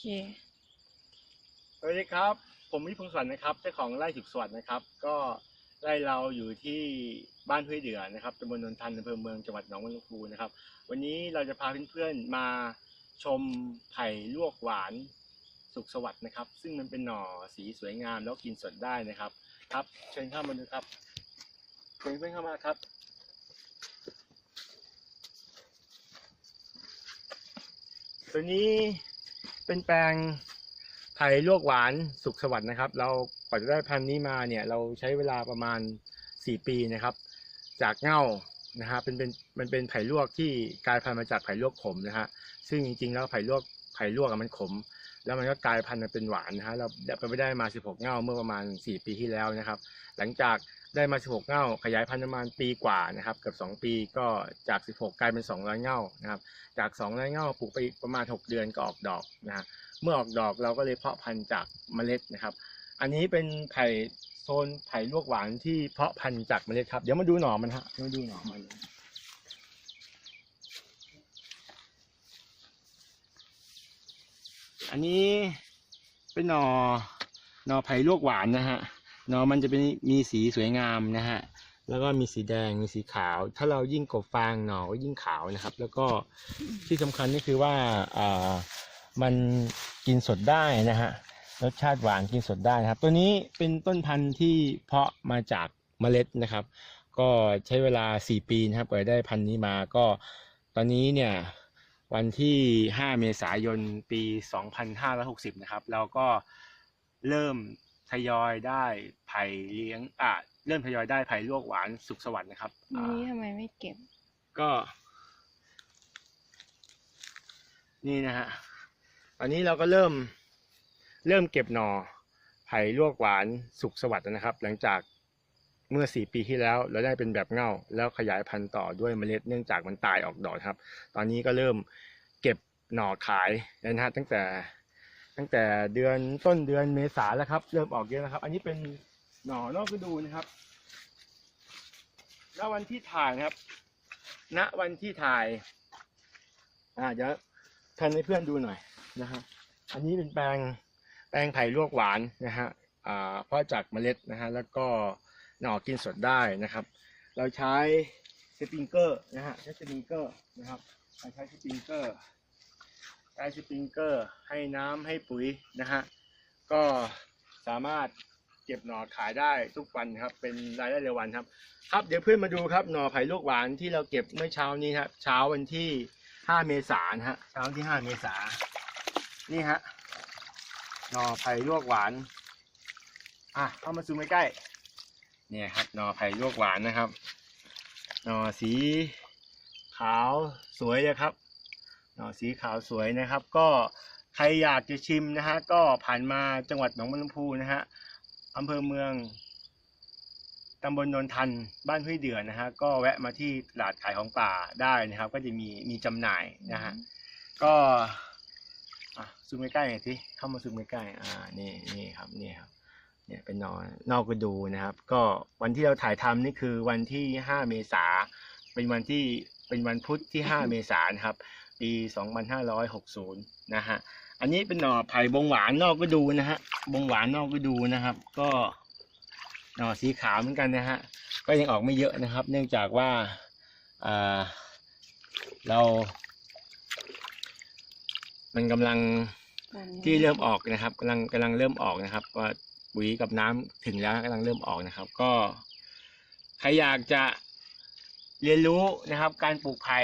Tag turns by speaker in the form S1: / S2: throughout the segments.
S1: เค
S2: สวัสดีครับ ผมวิพงศ์สวรรค์นะครับ เจ้าของไร่สุขสวัสดิ์นะครับ ก็ไร่เราอยู่ที่บ้านห้วยเดือนะครับตำบลนนทันอำเภอเมืองจังหวัดหนองบัวลำพูนะครับ วันนี้เราจะพาเพื่อนๆมาชมไผ่ลวกหวานสุขสวัสดิ์นะครับ ซึ่งมันเป็นหน่อสีสวยงามแล้วกินสดได้นะครับ ครับ เชิญเข้ามาดูครับ เชิญเพื่อนเข้ามาครับ ตัวนี้ เป็นแปลงไผ่ลวกหวานสุขสวัสดิ์นะครับ เรากว่าจะได้พันธุ์นี้มาเนี่ยเราใช้เวลาประมาณ 4 ปีนะครับ จากเง่านะฮะเป็นเป็นมันเป็นไผ่ลวกที่กลายพันธุ์มาจากไผ่ลวกขมนะฮะซึ่งจริงๆแล้วไผ่ลวกไผ่ลวกมันขม แล้วมันก็กลายพันธุ์มาเป็นหวานนะฮะเราได้ไปได้มา 16 เง่าเมื่อประมาณ 4 ปีที่แล้วนะครับ หลังจาก ได้มา 16 เง่าขยายพันธุ์ประมาณปีกว่านะครับเกือบ2 ปีก็จาก 16 กลายเป็น 200 เง่านะครับจาก 200 เง่าปลูกไปประมาณ 6 เดือนก็ออกดอกนะฮะเมื่อออกดอกเราก็เลยเพาะพันธุ์จากเมล็ดนะครับ อันนี้เป็นไผ่โซนไผ่ลวกหวานที่เพาะพันธุ์จากเมล็ดครับเดี๋ยวมาดูหน่อมันฮะมาดูหน่อมันอันนี้เป็นหน่อหน่อไผ่ลวกหวานนะฮะ หน่อมันจะเป็นมีสีสวยงามนะฮะแล้วก็มีสีแดงมีสีขาว ถ้าเรายิ่งกบฟางหน่อก็ยิ่งขาวนะครับ แล้วก็ที่สำคัญก็คือว่าอ่ามันกินสดได้นะฮะรสชาติหวานกินสดได้นะครับ ตัวนี้เป็นต้นพันธุ์ที่เพาะมาจากเมล็ดนะครับ ก็ใช้เวลา 4 ปีนะครับกว่าได้พันธุ์นี้มาก็ตอนนี้เนี่ยวันที่ 5 เมษายน ปี 2560 นะครับ เราก็เริ่ม ทยอยได้ไผ่เลี้ยงอะเริ่มทยอยได้ไผ่ลวกหวานสุขสวัสดิ์นะครับ
S1: อัน
S2: อ่า
S1: นี้ทำไมไม่เก็บ
S2: ก็ นี่นะฮะตอนนี้เราก็เริ่มเริ่มเก็บหน่อไผ่ลวกหวานสุขสวัสดิ์นะครับ หลังจากเมื่อสี่ปีที่แล้วเราได้เป็นแบบเง่า แล้วขยายพันธุ์ต่อด้วยเมล็ดเนื่องจากมันตายออกดอกครับ ตอนนี้ก็เริ่มเก็บหน่อขายแล้วนะฮะตั้งแต่ ตั้งแต่เดือนต้นเดือนเมษาแล้วครับ เริ่มออกเยอะแล้วครับ อันนี้เป็นหน่อนอกฤดูนะครับ ณ วันที่ถ่ายนะครับ ณ วันที่ถ่าย อ่าเดี๋ยวแทนให้เพื่อนดูหน่อยนะฮะ อันนี้เป็นแปลงแปลงไผ่ลวกหวานนะฮะ อ่า เพราะจากเมล็ดนะฮะ แล้วก็หน่อกินสดได้นะครับ เราใช้สปริงเกอร์นะฮะ ใช้สปริงเกอร์นะครับ ใช้สปริงเกอร์ ใช้สปริงเกอร์ ให้น้ำให้ปุ๋ยนะฮะก็สามารถเก็บหน่อขายได้ทุกวันครับ เป็นรายได้รายวันครับ ครับเดี๋ยวเพื่อนมาดูครับหน่อไผ่ลวกหวานที่เราเก็บเมื่อเช้านี้ครับเช้าวันที่ 5 เมษายนฮะเช้าที่ 5 เมษายนนี่ฮะหน่อไผ่ลวกหวาน อะเข้ามาซูมใกล้ๆเนี่ยครับหน่อไผ่ลวกหวานนะครับหน่อสีขาวสวยเลยครับ สีขาวสวยนะครับ ก็ใครอยากจะชิมนะฮะก็ผ่านมาจังหวัดหนองบัวลำพูนะฮะอำเภอเมืองตำบลนนทันบ้านห้วยเดือนะฮะก็แวะมาที่ตลาดขายของป่าได้นะครับ ก็จะมีมีจำหน่ายนะฮะก็อะซูมใกล้ๆหน่อยสิเข้ามาซูมใกล้ๆอ่านี่นี่ครับนี่ครับเนี่ยเป็นนอนนอกกระดูนะครับ ก็วันที่เราถ่ายทำนี่คือวันที่ 5 เมษาเป็นวันที่เป็นวันพุธที่ 5 เมษายนครับ ปี 2560 นะฮะ อันนี้เป็นหน่อไผ่บงหวานนอกก็ดูนะฮะ บงหวานนอกก็ดูนะครับ ก็หน่อสีขาวเหมือนกันนะฮะ ก็ยังออกไม่เยอะนะครับ เนื่องจากว่าอ่าเรา มันกำลังที่เริ่มออกนะครับกำลังกำลังเริ่มออกนะครับว่าปุ๋ยกับน้ำถึงแล้วกำลังเริ่มออกนะครับ ก็ใครอยากจะเรียนรู้นะครับ การปลูกไผ่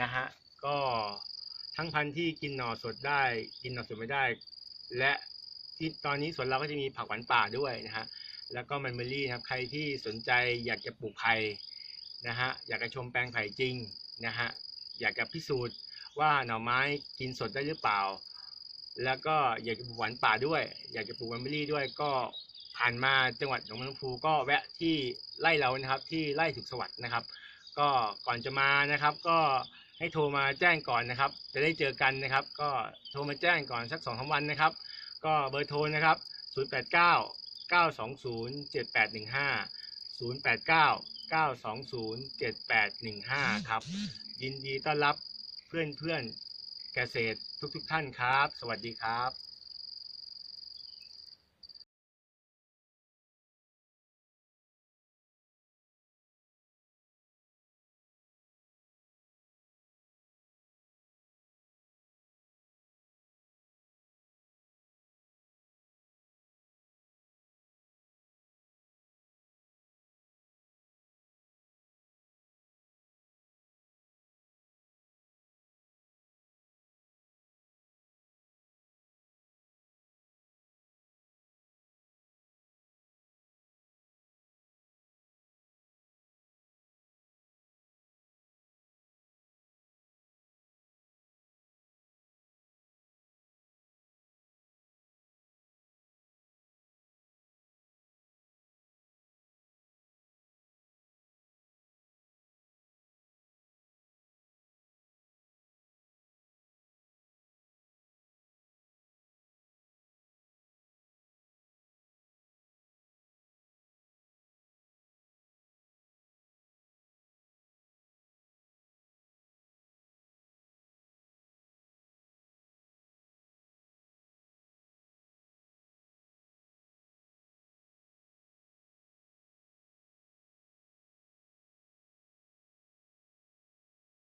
S2: นะฮะ ก็ทั้งพันธุ์ที่กินหน่อสดได้ กินหน่อสดไม่ได้ และที่ตอนนี้สวนเราก็จะมีผักหวานป่าด้วยนะฮะแล้วก็มันเบอรี่ครับใครที่สนใจอยากจะปลูกไผ่นะฮะอยากจะชมแปลงไผ่จริงนะฮะอยากจะพิสูจน์ว่าหน่อไม้กินสดได้หรือเปล่า แล้วก็อยากจะปลูกหวานป่าด้วย อยากจะปลูกแมนเบอรี่ด้วยก็ผ่านมาจังหวัดหนองบัวลำพูก็แวะที่ไร่เรานะครับที่ไร่สุขสวัสดิ์นะครับ ก็ก่อนจะมานะครับก็ ให้โทรมาแจ้งก่อนนะครับ จะได้เจอกันนะครับ ก็โทรมาแจ้งก่อนสักสองสามวันนะครับ ก็เบอร์โทรนะครับ 0 8 9 9 2 0 7 8 1 5 0 8 9 9 2 0 7 8 1 5 ครับ ยินดีต้อนรับเพื่อนเพื่อนๆเกษตรทุกๆท่านครับ สวัสดีครับ